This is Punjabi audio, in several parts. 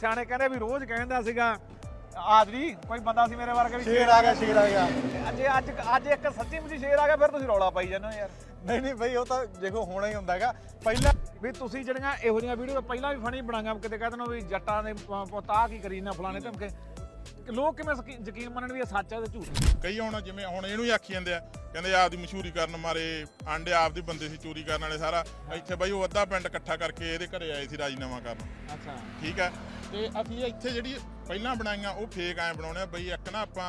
ਸਿਆਣੇ ਕਹਿੰਦੇ ਵੀ ਰੋਜ਼ ਕਹਿੰਦਾ ਸੀਗਾ ਆਦਰੀ ਕੋਈ ਬੰਦਾ ਸੀ ਮੇਰੇ ਵਰਗਾ ਵੀ ਸ਼ੇਰ ਆ ਗਿਆ ਸ਼ੇਰ ਆ ਗਿਆ। ਅੱਜ ਅੱਜ ਅੱਜ ਇੱਕ ਸੱਚੀ ਮੁੱਚੀ ਸ਼ੇਰ ਆ ਗਿਆ ਫਿਰ ਤੁਸੀਂ ਰੌਲਾ ਪਾਈ ਜਾਂਦੇ ਹੋ ਯਾਰ। ਨਹੀਂ ਨਹੀਂ ਬਈ ਉਹ ਤਾਂ ਦੇਖੋ ਹੋਣਾ ਹੀ ਹੁੰਦਾ ਹੈਗਾ। ਪਹਿਲਾਂ ਵੀ ਤੁਸੀਂ ਜਿਹੜੀਆਂ ਇਹੋ ਜਿਹੀਆਂ ਵੀਡੀਓ ਪਹਿਲਾਂ ਵੀ ਫਣੀ ਬਣਾਈਆਂ ਕਿਤੇ ਕਹਿੰਦੇ ਨੇ ਵੀ ਜੱਟਾਂ ਦੇ ਪੁੱਤ ਕੀ ਕਰੀ ਨਾ ਫਲਾਣੇ ਧਮਕੇ। ਲੋਕ ਕਿਵੇਂ ਯਕੀ- ਯਕੀਨ ਮੰਨਣ ਵੀ ਇਹ ਸੱਚ ਹੈ ਤੇ ਝੂਠ? ਹੈ? ਕਈ ਹੁਣ ਜਿਵੇਂ ਹੁਣ ਇਹਨੂੰ ਹੀ ਆਖੀ ਜਾਂਦੇ ਆ ਕਹਿੰਦੇ ਆਪਦੀ ਮਸ਼ਹੂਰੀ ਕਰਨ ਮਾਰੇ ਆਂਡੇ ਆਪਦੀ ਬੰਦੇ ਸੀ ਚੋਰੀ ਕਰਨ ਵਾਲੇ ਸਾਰਾ। ਇੱਥੇ ਬਾਈ ਉਹ ਅੱਧਾ ਪਿੰਡ ਇਕੱਠਾ ਕਰਕੇ ਇਹਦੇ ਘਰੇ ਆਏ ਸੀ ਰਾਜੀਨਾਮਾ ਕਰਨ। ਅੱਛਾ। ਠੀਕ ਹੈ? ਤੇ ਅਸੀਂ ਇੱਥੇ ਜਿਹੜੀ ਪਹਿਲਾਂ ਬਣਾਈਆਂ, ਉਹ ਫੇਕ ਐ ਬਣਾਉਣੇ ਆ, ਬਈ ਇੱਕ ਨਾ ਆਪਾਂ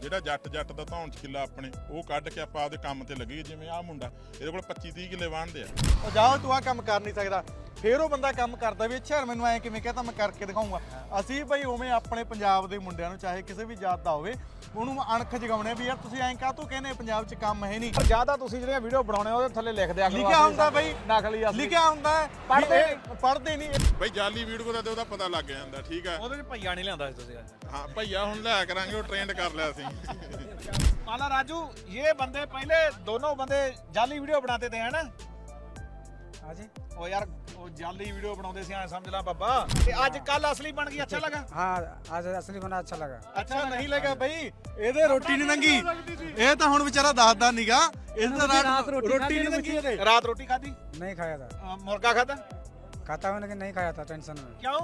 ਜਿਹੜਾ ਜੱਟ ਜੱਟ ਦਾ ਧੌਣ ਚ ਕਿੱਲਾ ਆਪਣੇ, ਉਹ ਕੱਢ ਕੇ ਆਪਾਂ ਆਪਦੇ ਕੰਮ ਤੇ ਲੱਗੀਏ ਜਿਵੇਂ ਆਹ ਮੁੰਡਾ, ਇਹਦੇ ਕੋਲ 25 30 ਕਿੱਲੇ ਵਾਹਣਦੇ ਆ ਉਹ ਜਾਓ, ਤੂੰ ਆ ਕੰਮ ਕਰ ਨਹੀਂ ਸਕਦਾ। ਫੇਰ ਉਹ ਬੰਦਾ ਕੰਮ ਕਰਦਾ ਵੀ ਅੱਛਾ ਯਾਰ ਮੈਨੂੰ ਐ ਕਿਵੇਂ ਕਹਤਾ ਮੈਂ ਕਰਕੇ ਦਿਖਾਉਂਗਾ ਅਸੀਂ ਬਈ ਉਵੇਂ ਆਪਣੇ ਪੰਜਾਬ ਦੇ ਮੁੰਡਿਆਂ ਨੂੰ ਚਾਹੇ ਕਿਸੇ ਵੀ ਜਾਤ ਦਾ ਹੋਵੇ ਉਹਨੂੰ ਅਣਖ ਜਗਾਉਣੇ ਵੀ ਯਾਰ ਤੁਸੀਂ ਐਂ ਕਾਹ ਤੂੰ ਕਹਿੰਦੇ ਪੰਜਾਬ 'ਚ ਕੰਮ ਹੈ ਨਹੀਂ ਪਰ ਜਿਆਦਾ ਤੁਸੀਂ ਜਿਹੜੀਆਂ ਵੀਡੀਓ ਬਣਾਉਣੇ ਉਹਦੇ ਥੱਲੇ ਲਿਖ ਦਿਆ ਕਰੋ ਲਿਖਿਆ ਹੁੰਦਾ ਬਈ ਨਕਲੀ ਅਸਲੀ ਲਿਖਿਆ ਹੁੰਦਾ ਹੈ ਵੀ ਪੜ੍ਹਦੇ ਇਹ ਪੜ੍ਹਦੇ ਨਹੀਂ ਬਈ ਜਾਲੀ ਵੀਡੀਓ ਦਾ ਤੇ ਉਹਦਾ ਪਤਾ ਲੱਗ ਜਾਂਦਾ ਠੀਕ ਹੈ ਉਹਦੇ ਵਿੱਚ ਭਈਆ ਨਹੀਂ ਲਿਆਂਦਾ ਸੀ ਤੁਸੀਂ ਹਾਂ ਭਈਆ ਹੁਣ ਲਿਆ ਕਰਾਂਗੇ ਉਹ ਟ੍ਰੇਨਡ ਕਰ ਲਿਆ ਅਸੀਂ माला राजू ये बंदे पहले दोनों बंदे जाली वीडियो बनाते थे है ना हाँ जी ਉਹ ਯਾਰ ਉਹ ਜਾਲੀ ਵੀਡੀਓ ਬਣਾਉਂਦੇ ਸੀ ਐ ਸਮਝ ਲਾ ਬੱਬਾ ਤੇ ਅੱਜ ਕੱਲ ਅਸਲੀ ਬਣ ਗਈ ਅੱਛਾ ਲੱਗਾ हाँ आज असली बना अच्छा लगा ਅੱਛਾ ਨਹੀਂ ਲੱਗਾ ਬਈ ਇਹਦੇ ਰੋਟੀ ਨਹੀਂ ਲੰਗੀ ਇਹ ਤਾਂ ਹੁਣ ਵਿਚਾਰਾ ਦੱਸਦਾ ਨੀਗਾ ਇਸ ਦਾ ਰਾਤ ਰੋਟੀ ਨਹੀਂ ਲੰਗੀ ਇਹਦੇ ਰਾਤ ਰੋਟੀ ਖਾਧੀ नहीं खाया था ਅ, ਮੁਰਗਾ ਖਾਧਾ खाता हूँ लेकिन नहीं खाया था टेंशन में ਕਿਉਂ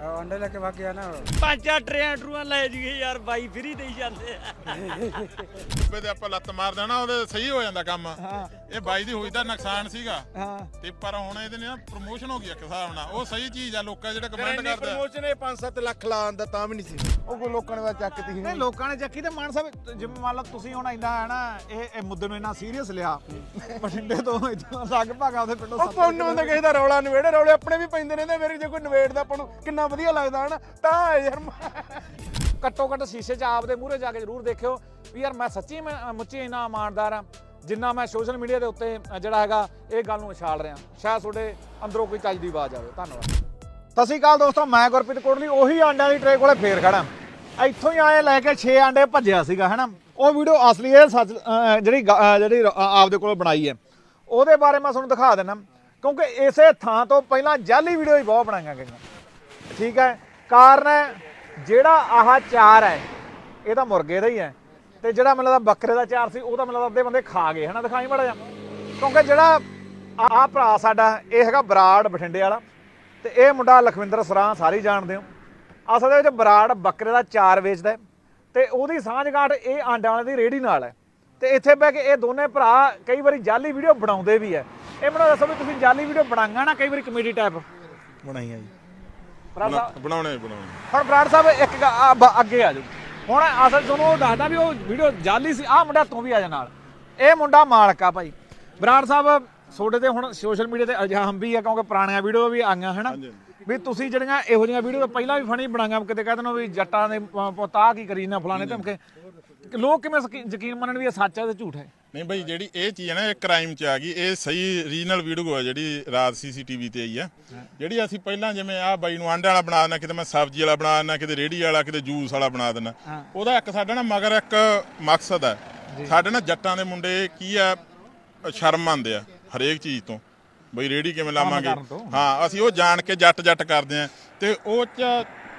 और अंडे लेके भाग गया ना ਪੰਜਾਂ ਟਰੇਆਂ ਟਰੂਆਂ ਲੈ ਜੀਏ ਯਾਰ ਬਾਈ ਫਰੀ ਦੇਈ ਜਾਂਦੇ ਆ ਉੱਪੇ ਤੇ ਆਪਾਂ ਲੱਤ ਮਾਰ ਦੇਣਾ ਉਹਦੇ ਸਹੀ ਹੋ ਜਾਂਦਾ ਕੰਮ ਇਹ ਬਾਈ ਦੀ ਹੋਈ ਦਾ ਨੁਕਸਾਨ ਸੀਗਾ ਹਾਂ ਤੇ ਪਰ ਹੁਣ ਇਹਦੇ ਨਾਲ ਪ੍ਰੋਮੋਸ਼ਨ ਹੋ ਗਈ ਇੱਕ ਹਿਸਾਬ ਨਾਲ ਉਹ ਸਹੀ ਚੀਜ਼ ਆ ਲੋਕਾਂ ਜਿਹੜੇ ਕਮੈਂਟ ਕਰਦੇ ਆ ਪ੍ਰਮੋਸ਼ਨ ਇਹ 5-7 ਲੱਖ ਲਾਉਣ ਦਾ ਤਾਂ ਵੀ ਨਹੀਂ ਸੀ ਉਹ ਕੋਈ ਲੋਕਾਂ ਨੇ ਤਾਂ ਚੱਕਤੀ ਸੀ ਨਹੀਂ ਲੋਕਾਂ ਨੇ ਚੱਕੀ ਤੇ ਮਾਨ ਸਾਹਿਬ ਜਿਵੇਂ ਮੰਨ ਲਓ ਤੁਸੀਂ ਹੁਣ ਇੰਨਾ ਹੈ ਨਾ ਇਹ ਇਹ ਮੁੱਦੇ ਨੂੰ ਇੰਨਾ ਸੀਰੀਅਸ ਲਿਆ ਬਠਿੰਡੇ ਤੋਂ ਇੱਥੋਂ ਲਗਭਗ ਆਪਦੇ ਪਿੰਡੋਂ ਉਹ ਪੁੰਨ ਹੁੰਦਾ ਕਿਸੇ ਦਾ ਰੌਲਾ ਨਵੇੜੇ ਰੌਲੇ ਆਪਣੇ ਵੀ ਪੈਂਦੇ ਰਹਿੰਦੇ ਮੇਰੇ ਜੇ ਕੋਈ ਨਵੇੜਦਾ ਆਪਾਂ ਨੂੰ ਕਿੰਨਾ ਵਧੀਆ ਲੱਗਦਾ ਹਨਾ? ਤਾਂ ਯਾਰ ਘੱਟੋ ਘੱਟ ਸ਼ੀਸ਼ੇ 'ਚ ਆਪਦੇ ਮੂਹਰੇ ਜਾ ਕੇ ਜ਼ਰੂਰ ਦੇਖਿਓ ਵੀ ਯਾਰ ਮੈਂ ਸੱਚੀ ਮੈਂ ਮੁੱਚੀ ਇੰਨਾ ਇਮਾਨਦਾਰ ਆ ਜਿੰਨਾ ਮੈਂ ਸੋਸ਼ਲ ਮੀਡੀਆ ਦੇ ਉੱਤੇ ਜਿਹੜਾ ਹੈਗਾ ਇਹ ਗੱਲ ਨੂੰ ਉਛਾਲ ਰਿਹਾ। ਸ਼ਾਇਦ ਤੁਹਾਡੇ ਅੰਦਰੋਂ ਕੋਈ ਚੱਜ ਦੀ ਆਵਾਜ਼ ਆਵੇ। ਧੰਨਵਾਦ। ਸਤਿ ਸ਼੍ਰੀ ਅਕਾਲ ਦੋਸਤੋ ਮੈਂ ਗੁਰਪ੍ਰੀਤ ਕੋਟਲੀ ਉਹੀ ਆਂਡਿਆਂ ਦੀ ਟਰੇ ਕੋਲੇ ਫੇਰ ਖੜਾ ਇੱਥੋਂ ਹੀ ਆਏ ਲੈ ਕੇ 6 ਆਂਡੇ ਭੱਜਿਆ ਸੀਗਾ ਹੈਨਾ? ਉਹ ਵੀਡੀਓ ਅਸਲੀ ਹੈ ਸੱਚ ਜਿਹੜੀ ਜਿਹੜੀ ਆਪਦੇ ਕੋਲ ਬਣਾਈ ਹੈ। ਉਹਦੇ ਬਾਰੇ ਮੈਂ ਤੁਹਾਨੂੰ ਦਿਖਾ ਦਿੰਦਾ। ਕਿਉਂਕਿ ਇਸੇ ਥਾਂ ਤੋਂ ਪਹਿਲਾਂ ਜਾਲੀ ਵੀਡੀਓ ਹੀ ਬਹੁਤ ਬਣਾਈਆਂ ਗਈਆਂ। ਠੀਕ ਹੈ? ਕਾਰਨ ਹੈ, ਜਿਹੜਾ ਆਹ ਚਾਰ ਹੈ, ਇਹ ਤਾਂ ਮੁਰਗੇ ਦਾ ਹੀ ਹੈ। ਤੇ ਜਿਹੜਾ ਮੈਨੂੰ ਲੱਗਦਾ ਬੱਕਰੇ ਦਾ ਚਾਰ ਸੀ, ਉਹ ਤਾਂ ਮੈਨੂੰ ਲੱਗਦਾ ਅੱਧੇ ਬੰਦੇ ਖਾ ਗਏ, ਹਨਾ? ਦਿਖਾਈ ਮੜਾ ਜਾ ਕਿਉਂਕਿ ਜਿਹੜਾ ਆਹ ਭਰਾ ਸਾਡਾ, ਇਹ ਹੈਗਾ ਬਰਾੜ ਬਠਿੰਡੇ ਵਾਲਾ। ਤੇ ਇਹ ਮੁੰਡਾ ਲਖਵਿੰਦਰ ਸਰਾਂ, ਸਾਰੇ ਜਾਣਦੇ ਹੋ। ਅਸਲ ਦੇ ਵਿੱਚ ਬਰਾੜ ਬੱਕਰੇ ਦਾ ਚਾਰ ਵੇਚਦਾ ਹੈ। ਤੇ ਉਹਦੀ ਸਾਂਝਗਾਠ ਇਹ ਆਂਡਿਆਂ ਵਾਲੇ ਦੀ ਰੇੜੀ ਨਾਲ ਹੈ। ਤੇ ਇੱਥੇ ਬਹਿ ਕੇ ਇਹ ਦੋਨੇ ਭਰਾ ਕਈ ਵਾਰੀ ਜਾਲੀ ਵੀਡੀਓ ਬਣਾਉਂਦੇ ਵੀ ਹੈ। ਇਹ ਮੈਨੂੰ ਦੱਸੋ ਵੀ ਤੁਸੀਂ ਜਾਲੀ ਵੀਡੀਓ ਬਣਾਈਆਂ ਨਾ ਕਈ ਵਾਰੀ ਕਮੇਡੀ ਟਾਈਪ ਬਣਾਈਆਂ ਜੀ। ਬਰਾੜ ਸਾਹਿਬ ਬਣਾਉਣੇ ਬਣਾਉਣੇ ਹੁਣ ਬਰਾੜ ਸਾਹਿਬ ਇੱਕ ਗ- ਆ ਬ- ਅੱਗੇ ਆ ਜਾਓ। ਹੁਣ ਅਸਲ ਤੁਹਾਨੂੰ ਉਹ ਦੱਸਦਾ ਵੀ ਉਹ ਵੀਡੀਓ ਜਾਲੀ ਸੀ ਆਹ ਮੁੰਡਾ ਤੂੰ ਵੀ ਆ ਜਾ ਨਾਲ। ਇਹ ਮੁੰਡਾ ਮਾਲਕ ਆ ਭਾਈ। ਬਰਾੜ ਸਾਹਿਬ ਤੁਹਾਡੇ ਤੇ ਹੁਣ ਸੋਸ਼ਲ ਮੀਡੀਆ ਤੇ ਇਲਜ਼ਾਮ ਵੀ ਆ ਕਿਉਂਕਿ ਪੁਰਾਣੀਆਂ ਵੀਡੀਓ ਵੀ ਆਈਆਂ ਹਨਾ ਵੀ ਤੁਸੀਂ ਜਿਹੜੀਆਂ ਇਹੋ ਜਿਹੀਆਂ ਵੀਡੀਓ ਪਹਿਲਾਂ ਵੀ ਫਣੀ ਬਣਾਈਆਂ ਕਿਤੇ ਕਹਿੰਦੇ ਨੇ ਵੀ ਜੱਟਾਂ ਦੇ ਪੁੱਤ ਆਹ ਕੀ ਕਰੀ ਨਾ ਫਲਾਣੇ ਧਮਕੇ। ਲੋਕ ਕਿਵੇਂ ਯਕੀ- ਯਕੀਨ ਮੰਨਣ ਵੀ ਇਹ ਸੱਚ ਹੈ ਤੇ ਝੂਠ ਹੈ ਨਹੀਂ ਬਈ ਜਿਹੜੀ ਇਹ ਚੀਜ਼ ਹੈ ਨਾ ਇਹ ਕ੍ਰਾਈਮ ਚ ਆ ਗਈ। ਇਹ ਸਹੀ ਰੀਜਨਲ ਵੀਡੀਓ ਆ ਜਿਹੜੀ ਰਾਤ ਸੀਸੀਟੀਵੀ ਤੇ ਆਈ ਆ। ਜਿਹੜੀ ਅਸੀਂ ਪਹਿਲਾਂ ਜਿਵੇਂ ਆਹ ਬਾਈ ਨੂੰ ਆਂਡੇ ਵਾਲਾ ਬਣਾ ਦਿੰਨਾ ਕਿਤੇ ਮੈਂ ਸਬਜ਼ੀ ਵਾਲਾ ਬਣਾ ਦਿੰਨਾ ਕਿਤੇ ਰੇੜੀ ਵਾਲਾ ਕਿਤੇ ਜੂਸ ਵਾਲਾ ਬਣਾ ਦਿੰਨਾ ਉਹਦਾ ਇੱਕ ਸਾਡਾ ਨਾ ਮਗਰ ਇੱਕ ਮਕਸਦ ਹੈ ਸਾਡੇ ਨਾ ਜੱਟਾਂ ਦੇ ਮੁੰਡੇ ਕੀ ਆ ਸ਼ਰਮ ਮੰਨਦੇ ਆ ਹਰੇਕ ਚੀਜ਼ ਤੋਂ। ਬਈ ਰੇੜੀ ਕਿਵੇਂ ਲਾਵਾਂਗੇ? ਕਰਨ ਤੋਂ। ਹਾਂ ਅਸੀਂ ਉਹ ਜਾਣ ਕੇ ਜੱਟ ਜੱਟ ਕਰਦੇ ਆ। ਤੇ ਉਹ ਚ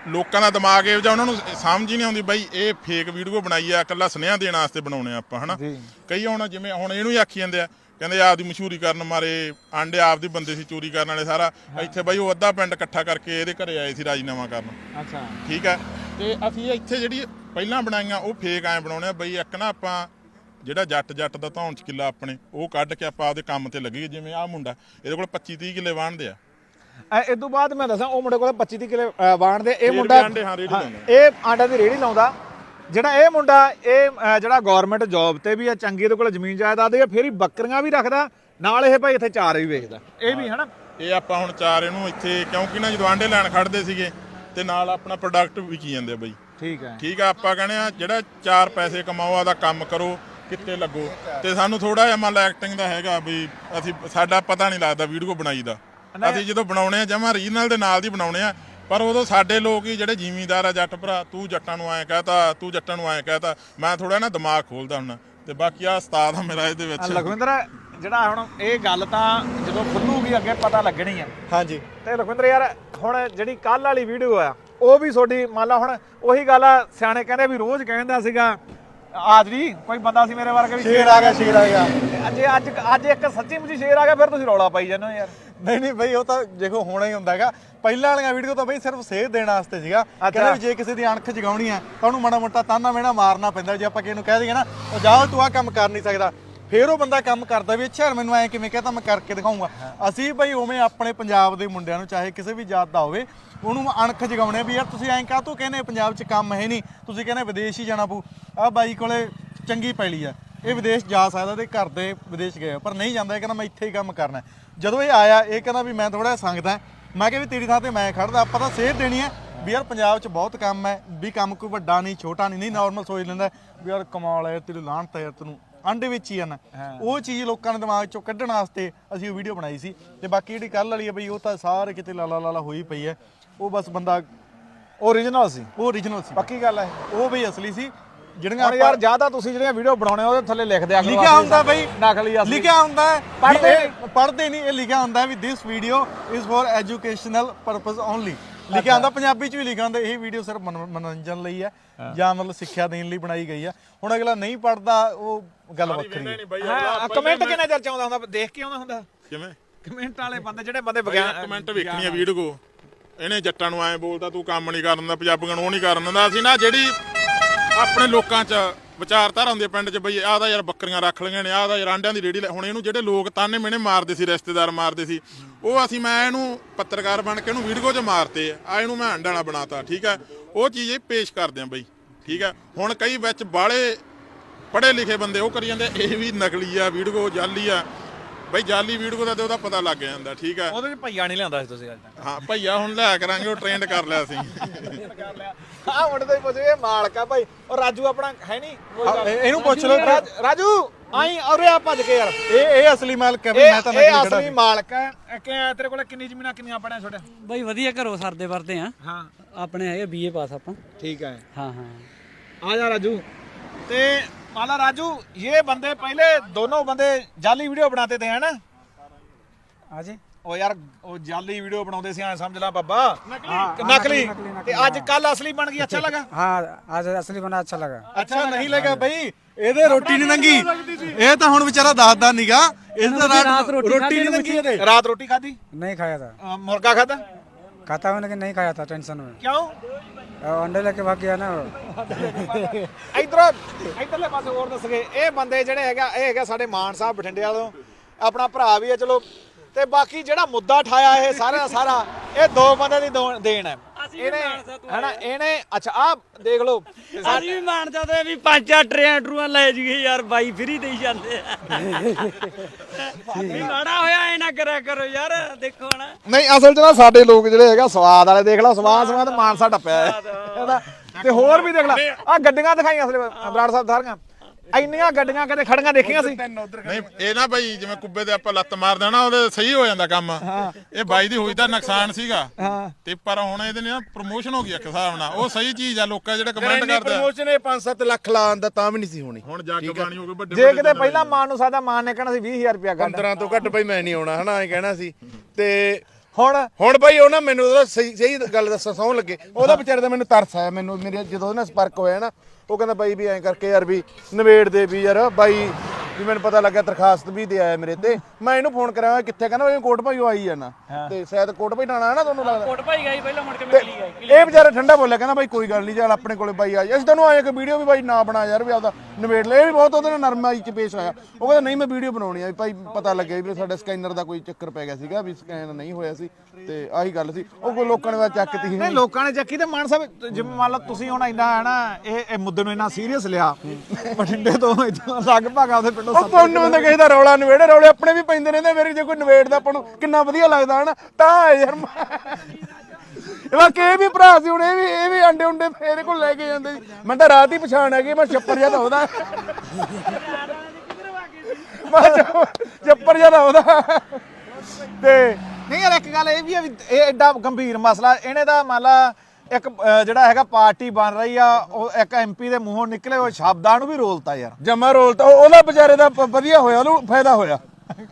ਲੋਕਾਂ ਦਾ ਦਿਮਾਗ ਇਹ ਜਾਂ ਉਹਨਾਂ ਨੂੰ ਸਮਝ ਹੀ ਨਹੀਂ ਆਉਂਦੀ ਬਈ ਇਹ ਫੇਕ ਵੀਡੀਓ ਬਣਾਈ ਆ ਇਕੱਲਾ ਸੁਨੇਹਾ ਦੇਣ ਵਾਸਤੇ ਬਣਾਉਣੇ ਆ ਆਪਾਂ ਹਨਾ। ਕਈ ਹੁਣ ਜਿਵੇਂ ਹੁਣ ਇਹਨੂੰ ਹੀ ਆਖੀ ਜਾਂਦੇ ਆ ਕਹਿੰਦੇ ਆਪਦੀ ਮਸ਼ਹੂਰੀ ਕਰਨ ਮਾਰੇ ਆਂਡੇ ਆਪਦੀ ਬੰਦੇ ਸੀ ਚੋਰੀ ਕਰਨ ਵਾਲੇ ਸਾਰਾ ਇੱਥੇ ਬਾਈ ਉਹ ਅੱਧਾ ਪਿੰਡ ਇਕੱਠਾ ਕਰਕੇ ਇਹਦੇ ਘਰੇ ਆਏ ਸੀ ਰਾਜੀਨਾਮਾ ਕਰਨ। ਅੱਛਾ। ਠੀਕ ਹੈ ਤੇ ਅਸੀਂ ਇੱਥੇ ਜਿਹੜੀ ਪਹਿਲਾਂ ਬਣਾਈਆਂ ਉਹ ਫੇਕ ਐ ਬਣਾਉਣੇ ਆ ਬਈ ਇੱਕ ਨਾ ਆਪਾਂ ਜਿਹੜਾ ਜੱਟ ਜੱਟ ਦਾ ਧੌਣ ਚ ਕਿੱਲਾ ਆਪਣੇ ਉਹ ਕੱਢ ਕੇ ਆਪਾਂ ਆਪਦੇ ਕੰਮ ਤੇ ਲੱਗੀਏ ਜਿਵੇਂ ਆਹ ਮੁੰਡਾ ਇਹਦੇ ਕੋਲ 25 30 ਕਿੱਲੇ ਵਾਹਣਦੇ ਆ। ਇਹ ਤੋਂ ਬਾਅਦ ਮੈਂ ਦੱਸਾਂ ਉਹ ਮੁੰਡੇ ਕੋਲ 25 ਦੀ ਕਿਲੇ ਬਾਣ ਦੇ ਇਹ ਮੁੰਡਾ ਆਂਡੇ, ਹਾਂ, ਲਾਉਂਦਾ। ਇਹ ਆਂਡਿਆਂ ਦੀ ਰੇੜੀ ਲਾਉਂਦਾ। ਜਿਹੜਾ ਇਹ ਮੁੰਡਾ ਇਹ ਅ, ਜਿਹੜਾ ਗਵਰਨਮੈਂਟ ਜੌਬ ਤੇ ਵੀ ਆ ਚੰਗੀ ਇਹਦੇ ਕੋਲ ਜ਼ਮੀਨ ਜਾਇਦਾਦ ਹੈ ਫਿਰ ਹੀ ਬੱਕਰੀਆਂ ਵੀ ਰੱਖਦਾ ਨਾਲ ਇਹ ਭਾਈ ਇੱਥੇ ਚਾਰ ਵੀ ਵੇਚਦਾ। ਇਹ ਵੀ ਹਨਾ? ਇਹ ਆਪਾਂ ਹੁਣ ਚਾਰ ਇਹਨੂੰ ਇੱਥੇ ਕਿਉਂਕਿ ਨਾ ਜਦੋਂ ਆਂਡੇ ਲੈਣ ਖੜਦੇ ਸੀਗੇ ਤੇ ਨਾਲ ਆਪਣਾ ਪ੍ਰੋਡਕਟ ਵਿਕੀ ਜਾਂਦੇ ਆ ਬਈ। ਠੀਕ ਹੈ ਠੀਕ ਆ ਆਪਾਂ ਕਹਿੰਦੇ ਆ ਜਿਹੜਾ ਚਾਰ ਪੈਸੇ ਕਮਾਓ ਆਦਾ ਕੰਮ ਕਰੋ ਕਿੱਤੇ ਲੱਗੋ। ਤੇ ਸਾਨੂੰ ਥੋੜਾ ਜਿਹਾ ਮੰਨ ਐਕਟਿੰਗ ਦਾ ਹੈਗਾ ਵੀ ਅਸੀਂ ਸਾਡਾ ਪਤਾ ਨਹੀਂ ਲੱਗਦਾ ਵੀਡੀਓ ਬਣਾਈ ਦਾ। ਅਸੀਂ ਜਦੋਂ ਬਣਾਉਣੇ ਆ ਜਮਾ ਰੀਜਨਲ ਦੇ ਨਾਲ ਦੀ ਬਣਾਉਣੇ ਆ ਪਰ ਉਦੋਂ ਸਾਡੇ ਲੋਕ ਹੀ ਜਿਹੜੇ ਜ਼ਿਮੀਂਦਾਰ ਆ ਜੱਟ ਭਰਾ ਤੂੰ ਜੱਟਾਂ ਨੂੰ ਐਂ ਕਹਤਾ ਤੂੰ ਜੱਟਾਂ ਨੂੰ ਐਂ ਕਹਤਾ ਮੈਂ ਥੋੜਾ ਨਾ ਦਿਮਾਗ ਖੋਲਦਾ ਹੁੰਦਾ ਤੇ ਬਾਕੀ ਆ ਉਸਤਾਦ ਆ ਮੇਰਾ ਇਹਦੇ ਵਿੱਚ। ਲਖਵਿੰਦਰ ਜਿਹੜਾ ਹੁਣ ਇਹ ਗੱਲ ਤਾਂ ਜਦੋਂ ਖੁੱਲੂਗੀ ਅੱਗੇ ਪਤਾ ਲੱਗਣੀ ਆ। ਹਾਂਜੀ। ਤੇ ਲਖਵਿੰਦਰ ਯਾਰ ਹੁਣ ਜਿਹੜੀ ਕੱਲ ਵਾਲੀ ਵੀਡੀਓ ਆ ਉਹ ਵੀ ਤੁਹਾਡੀ ਮੰਨ ਲਾ ਹੁਣ ਉਹੀ ਗੱਲ ਆ ਸਿਆਣੇ ਕਹਿੰਦੇ ਵੀ ਰੋਜ਼ ਕਹਿੰਦਾ ਸੀਗਾ ਆਜਰੀ ਕੋਈ ਬੰਦਾ ਸੀ ਮੇਰੇ ਵਰਗਾ ਵੀ ਸ਼ੇਰ ਆ ਗਿਆ ਸ਼ੇਰ ਆ ਗਿਆ। ਅੱਜ ਅੱਜ ਅੱਜ ਇੱਕ ਸੱਚੀ ਮੁੱਚੀ ਸ਼ੇਰ ਆ ਗਿਆ ਫਿਰ ਤੁਸੀਂ ਰੌਲਾ ਪਾਈ ਜਾਂਦੇ ਹੋ ਯਾਰ। ਨਹੀਂ ਨਹੀਂ ਬਈ ਉਹ ਤਾਂ ਦੇਖੋ ਹੋਣਾ ਹੀ ਹੁੰਦਾ ਹੈਗਾ। ਪਹਿਲਾਂ ਵਾਲੀਆਂ ਵੀਡੀਓ ਤਾਂ ਬਈ ਸਿਰਫ ਸੇਧ ਦੇਣ ਵਾਸਤੇ ਸੀਗਾ। ਕਹਿੰਦੇ ਵੀ ਜੇ ਕਿਸੇ ਦੀ ਅਣਖ ਜਗਾਉਣੀ ਹੈ ਤਾਂ ਉਹਨੂੰ ਮਾੜਾ ਮੋਟਾ ਤਾਨਾ ਮੇਣਾ ਮਾਰਨਾ ਪੈਂਦਾ। ਜੇ ਆਪਾਂ ਕਿਸੇ ਨੂੰ ਕਹਿ ਦਈਏ ਨਾ ਉਹ ਜਾਓ ਤੂੰ ਆ ਕੰਮ ਕਰ ਨਹੀਂ ਸਕਦਾ। ਫੇਰ ਉਹ ਬੰਦਾ ਕੰਮ ਕਰਦਾ ਵੀ ਅੱਛਾ ਯਾਰ ਮੈਨੂੰ ਐ ਕਿਵੇਂ ਕਹਤਾ ਮੈਂ ਕਰਕੇ ਦਿਖਾਉਂਗਾ ਅਸੀਂ ਬਈ ਉਵੇਂ ਆਪਣੇ ਪੰਜਾਬ ਦੇ ਮੁੰਡਿਆਂ ਨੂੰ ਚਾਹੇ ਕਿਸੇ ਵੀ ਜਾਤ ਦਾ ਹੋਵੇ ਉਹਨੂੰ ਅਣਖ ਜਗਾਉਣੇ ਵੀ ਯਾਰ ਤੁਸੀਂ ਐਂ ਕਾਹ ਤੋਂ ਕਹਿੰਦੇ ਪੰਜਾਬ 'ਚ ਕੰਮ ਹੈ ਨਹੀਂ ਤੁਸੀਂ ਕਹਿੰਦੇ ਵਿਦੇਸ਼ ਹੀ ਜਾਣਾ ਪਊ। ਆ ਬਾਈ ਕੋਲੇ ਚੰਗੀ ਪੈਲੀ ਆ। ਇਹ ਵਿਦੇਸ਼ ਜਾ ਸਕਦਾ ਤੇ ਘਰ ਦੇ ਵਿਦੇਸ਼ ਗਏ ਪਰ ਨਹੀਂ ਜਾਂਦਾ ਇਹ ਕਹਿੰਦਾ ਮੈਂ ਇੱਥੇ ਹੀ ਕੰਮ ਕਰਨਾ। ਜਦੋਂ ਇਹ ਆਇਆ ਇਹ ਕਹਿੰਦਾ ਵੀ ਮੈਂ ਥੋੜਾ ਸੰਗਦਾ ਮੈਂ ਕਿਹਾ ਵੀ ਤੇਰੀ ਥਾਂ ਤੇ ਮੈਂ ਖੜਦਾ ਆਪਾਂ ਤਾਂ ਸੇਧ ਦੇਣੀ ਹੈ ਵੀ ਯਾਰ ਪੰਜਾਬ 'ਚ ਬਹੁਤ ਕੰਮ ਹੈ ਵੀ ਕੰਮ ਕੋਈ ਵੱਡਾ ਨਹੀਂ ਛੋਟਾ ਨਹੀਂ ਨਹੀਂ ਨਾਰਮਲ ਸੋਚ ਲੈਂਦਾ ਵੀ ਯਾਰ ਕਮਾਲ ਹੈ ਤੇਰੀ ਲਾਹਨਤ ਹੈ ਤੈਨੂੰ ਆਂਡੇ ਵਿੱਚ ਹੀ ਆ ਨਾ। ਉਹ ਚੀਜ਼ ਲੋਕਾਂ ਦੇ ਦਿਮਾਗ 'ਚੋਂ ਕੱਢਣ ਵਾਸਤੇ ਅਸੀਂ ਉਹ ਵੀਡੀਓ ਬਣਾਈ ਸੀ। ਤੇ ਬਾਕੀ ਜਿਹੜੀ ਕੱਲ ਵਾਲੀ ਹੈ ਬਈ ਉਹ ਤਾਂ ਸਾਰੇ ਕਿਤੇ ਲਾਲਾ ਲਾਲਾ ਹੋਈ ਪਈ ਹੈ। ਉਹ ਬਸ ਬੰਦਾ ਓਰੀਜਨਲ ਸੀ। ਉਹ ਓਰੀਜਨਲ ਸੀ। ਪੱਕੀ ਗੱਲ ਹੈ। ਉਹ ਬਈ ਅਸਲੀ ਸੀ। ਜਿਹੜੀਆਂ ਹੁਣ ਯਾਰ ਜ਼ਿਆਦਾ ਤੁਸੀਂ ਜਿਹੜੀਆਂ ਵੀਡੀਓ ਬਣਾਉਣੇ ਉਹਦੇ ਥੱਲੇ ਲਿਖ ਦਿਆ ਕਰੋ ਲਿਖਿਆ ਹੁੰਦਾ ਬਈ। ਨਕਲੀ ਅਸਲੀ। ਲਿਖਿਆ ਹੁੰਦਾ ਪੜਦੇ ਪੜਦੇ ਨਹੀਂ। ਇਹ ਲਿਖਿਆ ਹੁੰਦਾ ਵੀ this video is for educational purpose only ਲਿਖਿਆ ਹੁੰਦਾ ਪੰਜਾਬੀ ਚ ਵੀ ਲਿਖਿਆ ਹੁੰਦਾ ਇਹ ਵੀਡੀਓ ਸਿਰਫ ਮਨੋ- ਮਨੋਰੰਜਨ ਲਈ ਹੈ। ਜਾਂ ਮਤਲਬ ਸਿੱਖਿਆ ਦੇਣ ਲਈ ਬਣਾਈ ਗਈ ਹੈ। ਹੁਣ ਅਗਲਾ ਨਹੀਂ ਪੜਦਾ ਉਹ ਗੱਲ ਵੱਖਰੀ ਹੈ। ਹਾਂ ਕਮੈਂਟ ਕਿੰਨੇ ਚਿਰ ਚ ਆਉਂਦਾ ਹੁੰਦਾ? ਦੇਖ ਕੇ ਆਉਂਦਾ ਹੁੰਦਾ? ਕਿਵੇਂ? ਕਮੈਂਟ ਵਾਲੇ ਬੰਦੇ ਜਿਹੜੇ ਬੰਦੇ ਵਿਗਿਆਨ ਕਮੈਂਟ ਵੇਖਣੀ ਆ ਵੀਡੀਓ ਇਹਨੇ ਜੱਟਾਂ ਨੂੰ ਐਂ ਬੋਲਦਾ ਤੂੰ ਕੰਮ ਨਹੀਂ ਕਰਨ ਦਿੰਦਾ ਪੰਜਾਬੀਆਂ ਨੂੰ ਉਹ ਨਹੀਂ ਕਰਨ ਦਿੰਦਾ। ਅਸੀਂ ਨਾ ਜਿਹੜੀ ਆਪਣੇ ਲੋਕਾਂ 'ਚ ਵਿਚਾਰਧਾਰਾ ਹੁੰਦੀ ਆ ਪਿੰਡ 'ਚ, ਬਈ ਆਹ ਦਾ ਯਾਰ ਬੱਕਰੀਆਂ ਰੱਖ ਲਈਆਂ ਨੇ, ਆਹ ਦਾ ਯਾਰ ਆਂਡਿਆਂ ਦੀ ਰੇੜੀ ਲੈ- ਹੁਣ ਇਹਨੂੰ ਜਿਹੜੇ ਲੋਕ ਤਾਨੇ ਮਿਹਣੇ ਮਾਰਦੇ ਸੀ, ਰਿਸ਼ਤੇਦਾਰ ਮਾਰਦੇ ਸੀ, ਉਹ ਅਸੀਂ ਮੈਂ ਇਹਨੂੰ ਪੱਤਰਕਾਰ ਬਣ ਕੇ ਇਹਨੂੰ ਵੀਡੀਓ 'ਚ ਮਾਰਤੇ ਆ, ਆਹ ਇਹਨੂੰ ਮੈਂ ਅੰਡਾਂ ਵਾਲਾ ਬਣਾਤਾ, ਠੀਕ ਹੈ ਉਹ ਚੀਜ਼ ਇਹ ਪੇਸ਼ ਕਰਦੇ ਆ ਬਈ, ਠੀਕ ਹੈ ਹੁਣ ਕਈ ਵਿੱਚ ਬਾਲੇ ਪੜ੍ਹੇ ਲਿਖੇ ਬੰਦੇ ਉਹ ਕਰੀ ਜਾਂਦੇ ਇਹ ਵੀ ਨਕਲੀ ਆ, ਵੀਡੀਓ ਜਾਲੀ ਆ ਬਈ ਜਾਲੀ ਵੀਡੀਓ ਦਾ ਤੇ ਉਹਦਾ ਪਤਾ ਲੱਗ ਜਾਂਦਾ ਠੀਕ ਹੈ। ਉਹਦੇ ਚ ਭਈਆ ਨਹੀਂ ਲਿਆਂਦਾ ਸੀ ਤੁਸੀਂ ਅੱਜ ਤੱਕ। ਹਾਂ ਭਈਆ ਹੁਣ ਲਿਆ ਕਰਾਂਗੇ ਉਹ ਟ੍ਰੈਂਡ ਕਰ ਲਿਆ ਸੀ। ਆ ਮੁੰਡੇ ਤੋਂ ਪੁੱਛੇ ਮਾਲਕਾ ਭਾਈ। ਔਰ ਰਾਜੂ ਆਪਣਾ ਹੈ ਨਹੀਂ? ਇਹਨੂੰ ਪੁੱਛ ਲਓ ਰਾਜੂ ਆਈ ਔਰੇ ਆ ਭੱਜ ਕੇ ਯਾਰ। ਇਹ ਇਹ ਅਸਲੀ ਮਾਲਕ ਹੈ ਮੈਂ ਤਾਂ ਇਹ ਇਹ ਅਸਲੀ ਮਾਲਕ ਹੈ ਕਿ ਤੇਰੇ ਕੋਲ ਕਿੰਨੀ ਜ਼ਮੀਨਾਂ ਕਿੰਨੀਆਂ ਪੜਿਆ ਛੋਟੇ? ਬਈ ਵਧੀਆ ਘਰੋਂ ਸਰਦੇ ਵਰਦੇ ਆ। ਹਾਂ। ਆਪਣੇ ਹੈਗੇ ਬੀਏ ਪਾਸ ਆਪਾਂ। ਠੀਕ ਹੈ ਹਾਂ ਹਾਂ। ਆ ਜਾ ਰਾਜੂ। ਤੇ ते माला राजू ये बंदे पहले दोनों बंदे जाली वीडियो बनाते थे है ना हाँ जी ਉਹ ਯਾਰ ਉਹ ਜਾਲੀ ਵੀਡੀਓ ਬਣਾਉਂਦੇ ਸੀ ਐ ਸਮਝ ਲਾ ਬੱਬਾ ਨਕਲੀ ਤੇ ਅੱਜ ਕੱਲ ਅਸਲੀ ਬਣ ਗਈ ਅੱਛਾ ਲੱਗਾ हाँ आज असली बना अच्छा लगा ਅੱਛਾ ਨਹੀਂ ਲੱਗਾ ਬਈ ਇਹਦੇ ਰੋਟੀ ਨਹੀਂ ਲੰਗੀ ਇਹ ਤਾਂ ਹੁਣ ਵਿਚਾਰਾ ਦੱਸਦਾ ਨੀਗਾ ਇਹਦਾ ਰਾਤ ਰੋਟੀ ਨਹੀਂ ਲੰਗੀ ਇਹਦੇ ਰਾਤ ਰੋਟੀ ਖਾਧੀ नहीं खाया था ਅ, ਮੁਰਗਾ ਖਾਧਾ खाता हूँ लेकिन नहीं खाया था टेंशन में ਕਿਉਂ और अंडे लेके भाग गया ना वो। ਇਧਰ ਇਧਰਲੇ ਪਾਸੇ ਹੋਰ ਦੱਸ ਗਏ ਇਹ ਬੰਦੇ ਜਿਹੜੇ ਹੈਗਾ ਇਹ ਹੈਗਾ ਸਾਡੇ ਮਾਨ ਸਾਹਿਬ ਬਠਿੰਡੇ ਵਾਲੋਂ ਆਪਣਾ ਭਰਾ ਵੀ ਹੈ ਚਲੋ ਤੇ ਬਾਕੀ ਜਿਹੜਾ ਮੁੱਦਾ ਠਾਇਆ ਇਹ ਸਾਰਾ ਦਾ ਸਾਰਾ ਇਹ ਦੋ ਬੰਦੇ ਦੀ ਦੋ- ਦੇਣ ਹੈ ਅਸੀਂ ਵੀ ਇਹਨੇ ਮਾਨਸਾ ਤੋਂ ਹਨਾ ਇਹਨੇ ਅੱਛਾ ਆ ਦੇਖ ਲਓ। ਅਸੀਂ ਵੀ ਮਾਨ ਚਾਹਦੇ ਵੀ ਪੰਜ ਚਾਰ ਟਰੇਆਂ ਟਰੂਆਂ ਲੈ ਜੀਏ ਯਾਰ ਬਾਈ ਫਰੀ ਦੇਈ ਜਾਂਦੇ ਆ। ਵੀ ਮਾੜਾ ਹੋਇਆ ਐ ਨਾ ਕਰਿਆ ਕਰੋ ਯਾਰ ਦੇਖੋ ਨਾ। ਨਹੀਂ ਅਸਲ 'ਚ ਨਾ ਸਾਡੇ ਲੋਕ ਜਿਹੜੇ ਹੈਗਾ ਸਵਾਦ ਵਾਲੇ ਦੇਖ ਲਓ ਸਵਾਦ ਸਵਾਦ ਮਾਨਸਾ ਟੱਪਿਆ ਹੈ ਤੇ ਹੋਰ ਵੀ ਦੇਖ ਲੈ ਆ ਗੱਡੀਆਂ ਦਿਖਾਈਆਂ ਅਸਲੇ ਬਰਾੜ ਸਾਹਿਬ ਸਾਰੀਆਂ। ਇੰਨੀਆਂ ਗੱਡੀਆਂ ਕਦੇ ਖੜੀਆਂ ਦੇਖੀਆਂ ਸੀ? ਨਹੀਂ ਇਹ ਨਾ ਬਈ ਜਿਵੇਂ ਕੁੱਬੇ ਤੇ ਆਪਾਂ ਲੱਤ ਮਾਰ ਦੇਣਾ ਉਹਦੇ ਸਹੀ ਹੋ ਜਾਂਦਾ ਕੰਮ। ਇਹ ਬਾਈ ਦੀ ਹੋਈ ਤਾਂ ਨੁਕਸਾਨ ਸੀਗਾ। ਤੇ ਪਰ ਹੁਣ ਇਹਦੇ ਨੇ ਪ੍ਰੋਮੋਸ਼ਨ ਹੋ ਗਈ ਇੱਕ ਹਿਸਾਬ ਨਾਲ। ਉਹ ਸਹੀ ਚੀਜ਼ ਆ ਲੋਕਾਂ ਜਿਹੜੇ ਕਮੈਂਟ ਕਰਦੇ। ਪ੍ਰਮੋਸ਼ਨ ਇਹ 5-7 ਲੱਖ ਲਾਉਣ ਦਾ ਤਾਂ ਵੀ ਨਹੀਂ ਸੀ ਹੋਣੀ। ਹੁਣ ਜੱਗ ਬਾਣੀ ਹੋ ਗਏ ਵੱਡੇ ਜੇ ਕਿਤੇ ਪਹਿਲਾਂ ਮਾਨ ਨੂੰ ਸਾਦਾ ਮਾਨ ਨੇ ਕਹਿਣਾ ਸੀ 20000 ਰੁਪਇਆ ਕੱਢ 15 ਤੋਂ ਘੱਟ ਬਈ ਮੈਂ ਨਹੀਂ ਆਉਣਾ ਹਨਾ ਐਂ ਕਹਿਣਾ ਸੀ। ਤੇ ਹੁਣ? ਹੁਣ ਬਈ ਉਹ ਨਾ ਮੈਨੂੰ ਉਹਦਾ ਸਹੀ ਸਹੀ ਗੱਲ ਦੱਸਾਂ ਸੌਂ ਲੱਗੇ। ਉਹਦਾ ਵਿਚਾਰੇ ਦਾ ਮੈਨੂੰ ਤਰਸ ਆਇਆ ਮੈਨੂੰ ਮੇਰੇ ਜਦੋਂ ਉਹਦੇ ਨਾਲ ਸੰਪਰਕ ਹੋਇਆ ਨਾ ਉਹ ਕਹਿੰਦਾ ਬਾਈ ਵੀ ਐਂ ਕਰਕੇ ਯਾਰ ਵੀ ਨਵੇੜ ਦੇ ਵੀ ਯਾਰ ਬਾਈ ਵੀ ਮੈਨੂੰ ਪਤਾ ਲੱਗਾ ਦਰਖਾਸਤ ਵੀ ਦੇ ਆਇਆ ਮੇਰੇ ਤੇ। ਮੈਂ ਇਹਨੂੰ ਫੋਨ ਕਰਾਂਗਾ ਕਿੱਥੇ? ਕਹਿੰਦਾ ਬਈ ਕੋਟ ਭਾਈ ਆਈ ਜਾਣਾ ਤੇ ਸ਼ਾਇਦ ਕੋਟ ਭਾਈ ਟਾਣਾ ਹੈ ਨਾ ਤੁਹਾਨੂੰ ਲੱਗਦਾ? ਕੋਟ ਭਾਈ ਗਈ ਪਹਿਲਾਂ ਮੁੜ ਕੇ ਤੇ ਇਹ ਵਿਚਾਰਾ ਠੰਡਾ ਬੋਲਿਆ ਕਹਿੰਦਾ ਬਾਈ ਕੋਈ ਗੱਲ ਨਹੀਂ ਚੱਲ ਆਪਣੇ ਕੋਲੇ ਬਾਈ ਆ ਜਾ ਅਸੀਂ ਤੈਨੂੰ ਆਏ ਕਿ ਵੀਡੀਓ ਵੀ ਬਾਈ ਨਾ ਬਣਾ ਯਾਰ ਵੀ ਆਪਦਾ ਨਵੇੜ ਲੈ ਇਹ ਵੀ ਬਹੁਤ ਉਹਦੇ ਨਾਲ ਨਰਮਾਈ ਚ ਪੇਸ਼ ਆਇਆ। ਉਹ ਕਹਿੰਦਾ ਨਹੀਂ ਮੈਂ ਵੀਡੀਓ ਬਣਾਉਣੀ ਆ ਵੀ ਭਾਈ ਪਤਾ ਲੱਗਿਆ ਵੀ ਸਾਡੇ ਸਕੈਨਰ ਦਾ ਕੋਈ ਚੱਕਰ ਪੈ ਗਿਆ ਸੀਗਾ ਵੀ ਸਕੈਨ ਨਹੀਂ ਹੋਇਆ ਸੀ। ਤੇ ਆਹੀ ਗੱਲ ਸੀ। ਉਹ ਕੋਈ ਲੋਕਾਂ ਨੇ ਵਾ ਚੱਕਤੀ ਨਹੀਂ ਲੋਕਾਂ ਨੇ ਚੱਕੀ ਤੇ ਮਾਨ ਸਾਹਿਬ ਜਿਵੇਂ ਮੰਨ ਲਓ ਤੁਸੀਂ ਹੁਣ ਇੰਨਾ ਹੈ ਨਾ ਇਹ ਇਹ ਮੁੱਦੇ ਨੂੰ ਇੰਨਾ ਸੀਰੀਅਸ ਲਿਆ। ਬਠਿੰਡੇ ਤੋਂ ਇਦਾਂ ਲਗਭਗ ਆਪਦੇ ਪਿੰਡੋਂ ਉਹ ਪੁੰਨ ਬੰਦਾ ਕਿਸੇ ਦਾ ਰੌਲਾ ਨਵੇੜੇ ਰੌਲੇ ਆਪਣੇ ਵੀ ਪੈਂਦੇ ਰਹਿੰਦੇ ਮੇਰੇ ਜੇ ਕੋਈ ਨਵੇੜਦਾ ਆਪਾਂ ਨੂੰ ਕਿੰਨਾ ਵਧੀਆ ਲੱਗਦਾ ਹਨਾ? ਤਾਂ ਯਾਰ ਇਹ ਕਿ ਇਹ ਵੀ ਭਰਾ ਸੀ ਹੁਣ ਇਹ ਵੀ ਇਹ ਵੀ ਅੰਡੇ ਉਂਡੇ ਫੇਰੇ ਕੋਲ ਲੈ ਕੇ ਜਾਂਦੇ ਸੀ। ਮੈਂ ਤਾਂ ਰਾਤ ਹੀ ਪਛਾਣ ਆ ਗਈ ਮੈਂ ਛੱਪਰ ਜਿਹਾ ਤਾਂ ਉਹਦਾ। ਮੈਂ ਛੱਪ- ਛੱਪਰ ਜਿਹਾ ਤਾਂ ਉਹਦਾ। ਤੇ ਨਹੀਂ ਯਾਰ ਇੱਕ ਗੱਲ ਇਹ ਵੀ ਹੈ ਵੀ ਇਹ ਐਡਾ ਗੰਭੀਰ ਮਸਲਾ ਇਹਨੇ ਤਾਂ ਮੰਨ ਲਾ ਇੱਕ ਅਹ, ਜਿਹੜਾ ਹੈਗਾ ਪਾਰਟੀ ਬਣ ਰਹੀ ਆ ਉਹ ਇੱਕ ਐਮਪੀ ਦੇ ਮੂੰਹੋਂ ਨਿਕਲੇ ਹੋਏ ਸ਼ਬਦਾਂ ਨੂੰ ਵੀ ਰੋਲਤਾ ਯਾਰ। ਜਮਾ ਰੋਲ ਤਾਂ ਉਹ- ਉਹਦਾ ਵਿਚਾਰੇ ਦਾ ਪ- ਵਧੀਆ ਹੋਇਆ ਉਹਨੂੰ ਫਾਇਦਾ ਹੋਇਆ।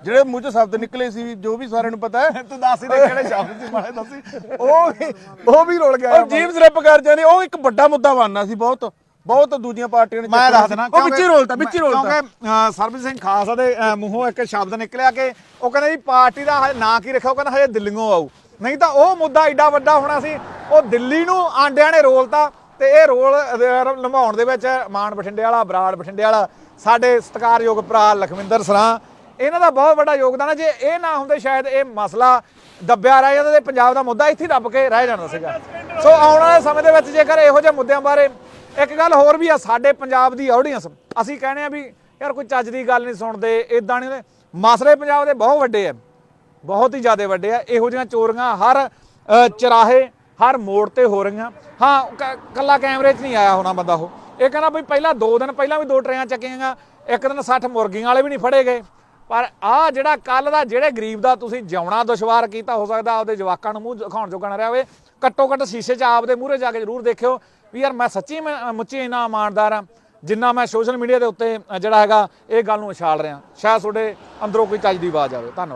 ਜਿਹੜੇ ਮੂੰਹ ਚੋਂ ਸ਼ਬਦ ਨਿਕਲੇ ਸੀ ਜੋ ਵੀ ਸਾਰਿਆਂ ਨੂੰ ਪਤਾ ਹੈ। ਤੂੰ ਦੱਸ ਹੀ ਦੇ ਕਿਹੜੇ ਸ਼ਬਦ ਸੀ ਮਾੜੇ ਦੱਸੀ ਉਹ ਵੀ ਉਹ ਵੀ ਰੁਲ ਗਿਆ ਉਹ ਜੀਵ ਸਲਿੱਪ ਕਰ ਜਾਂਦੇ ਉਹ ਇੱਕ ਵੱਡਾ ਮੁੱਦਾ ਬਣਨਾ ਸੀ ਬਹੁਤ। ਬਹੁਤ ਦੂਜੀਆਂ ਪਾਰਟੀਆਂ ਨੇ ਮੈਂ ਚੱਕਣਾ ਦੱਸ ਸੀ। ਦੇਣਾ ਉਹ ਵਿੱਚ ਹੀ ਰੋਲਤਾ ਵਿੱਚ ਹੀ ਰੋਲਤਾ। ਕਿਉਂਕਿ ਸਰਬਜੀਤ ਸਿੰਘ ਖਾਲਸਾ ਦੇ ਮੂੰਹੋਂ ਇੱਕ ਸ਼ਬਦ ਨਿਕਲਿਆ ਕਿ ਉਹ ਕਹਿੰਦਾ ਜੀ ਪਾਰਟੀ ਦਾ ਹਜੇ ਨਾਂ ਕੀ ਰੱਖਿਆ ਉਹ ਕਹਿੰਦਾ ਹਜੇ ਦਿੱਲੀੋਂ ਆਊ। ਨਹੀਂ ਤਾਂ ਉਹ ਮੁੱਦਾ ਐਡਾ ਵੱਡਾ ਹੋਣਾ ਸੀ, ਉਹ ਦਿੱਲੀ ਨੂੰ ਆਂਡਿਆਂ ਨੇ ਰੋਲਤਾ ਤੇ ਇਹ ਰੋਲ ਲੰਭਾਉਣ ਦੇ ਵਿੱਚ ਮਾਨ ਬਠਿੰਡੇ ਵਾਲਾ, ਬਰਾੜ ਬਠਿੰਡੇ ਵਾਲਾ, ਸਾਡੇ ਸਤਿਕਾਰਯੋਗ ਭਰਾ ਲਖਵਿੰਦਰ ਸਰਾਂ, ਇਹਨਾਂ ਦਾ ਬਹੁਤ ਵੱਡਾ ਯੋਗਦਾਨ ਹੈ, ਜੇ ਇਹ ਨਾ ਹੁੰਦੇ ਸ਼ਾਇਦ ਇਹ ਮਸਲਾ ਦੱਬਿਆ ਰਹਿ ਜਾਂਦਾ ਤੇ ਪੰਜਾਬ ਦਾ ਮੁੱਦਾ ਇੱਥੇ ਦੱਬ ਕੇ ਰਹਿ ਜਾਂਦਾ ਸੀਗਾ। ਸੋ ਆਉਣ ਵਾਲੇ ਸਮੇਂ ਦੇ ਵਿੱਚ ਜੇਕਰ ਇਹੋ ਜਿਹੇ ਮੁੱਦਿਆਂ ਬਾਰੇ ਇੱਕ ਗੱਲ ਹੋਰ ਵੀ ਆ, ਸਾਡੇ ਪੰਜਾਬ ਦੀ ਆਡੀਅנס ਅਸੀਂ ਕਹਿੰਦੇ ਆ ਵੀ ਯਾਰ ਕੋਈ ਚੱਜ ਦੀ ਗੱਲ ਨਹੀਂ ਸੁਣਦੇ ਇਦਾਂ ਨਹੀਂ ਮਸਲੇ ਪੰਜਾਬ ਦੇ ਬਹੁਤ ਵੱਡੇ ਆ। ਬਹੁਤ ਹੀ ਜ਼ਿਆਦਾ ਵੱਡੇ ਆ। ਇਹੋ ਜਿਹੀਆਂ ਚੋਰੀਆਂ ਹਰ ਅ, ਚਰਾਹੇ ਹਰ ਮੋੜ ਤੇ ਹੋ ਰਹੀਆਂ। ਹਾਂ ਕ- ਕੱਲਾ ਕੈਮਰੇ 'ਚ ਨਹੀਂ ਆਇਆ ਹੋਣਾ ਬੰਦਾ ਉਹ। ਇਹ ਕਹਿੰਦਾ ਵੀ ਪਹਿਲਾਂ 2 ਦਿਨ ਪਹਿਲਾਂ ਵੀ ਦੋ ਟਰੇਆਂ ਚੱਕੀਆਂ ਇੱਕ ਦਿਨ 60 ਮੁਰਗੀਆਂ ਵਾਲੇ ਵੀ ਨਹੀਂ ਫੜੇ ਗਏ। ਪਰ ਆ ਜਿਹੜਾ ਕੱਲ ਦਾ ਜਿਹੜੇ ਗਰੀਬ ਦਾ ਤੁਸੀਂ ਜਿਉਣਾ ਦੁਸ਼ਵਾਰ ਕੀਤਾ ਹੋ ਸਕਦਾ ਆਪਦੇ ਜਵਾਕਾਂ ਨੂੰ ਮੂੰਹ ਦਿਖਾਉਣ ਜੋਗਾ ਨਾ ਰਿਹਾ ਹੋਵੇ। ਘੱਟੋ ਘੱਟ ਸ਼ੀਸ਼ੇ 'ਚ ਆਪਦੇ ਮੂਹਰੇ ਜਾ ਕੇ ਜ਼ਰੂਰ ਦੇਖਿਓ ਵੀ ਯਾਰ ਮੈਂ ਸੱਚੀ ਮੈਂ ਮੁੱਚੀ ਇੰਨਾ ਇਮਾਨਦਾਰ ਆ ਜਿੰਨਾ ਮੈਂ ਸੋਸ਼ਲ ਮੀਡੀਆ ਦੇ ਉੱਤੇ ਜਿਹੜਾ ਹੈਗਾ ਇਹ ਗੱਲ ਨੂੰ ਉਛਾਲ ਰਿਹਾ। ਸ਼ਾਇਦ ਤੁਹਾਡੇ ਅੰਦਰੋਂ ਕੋਈ ਚੱਜ ਦੀ ਆਵਾਜ਼ ਆਵੇ। ਧੰਨਵਾਦ।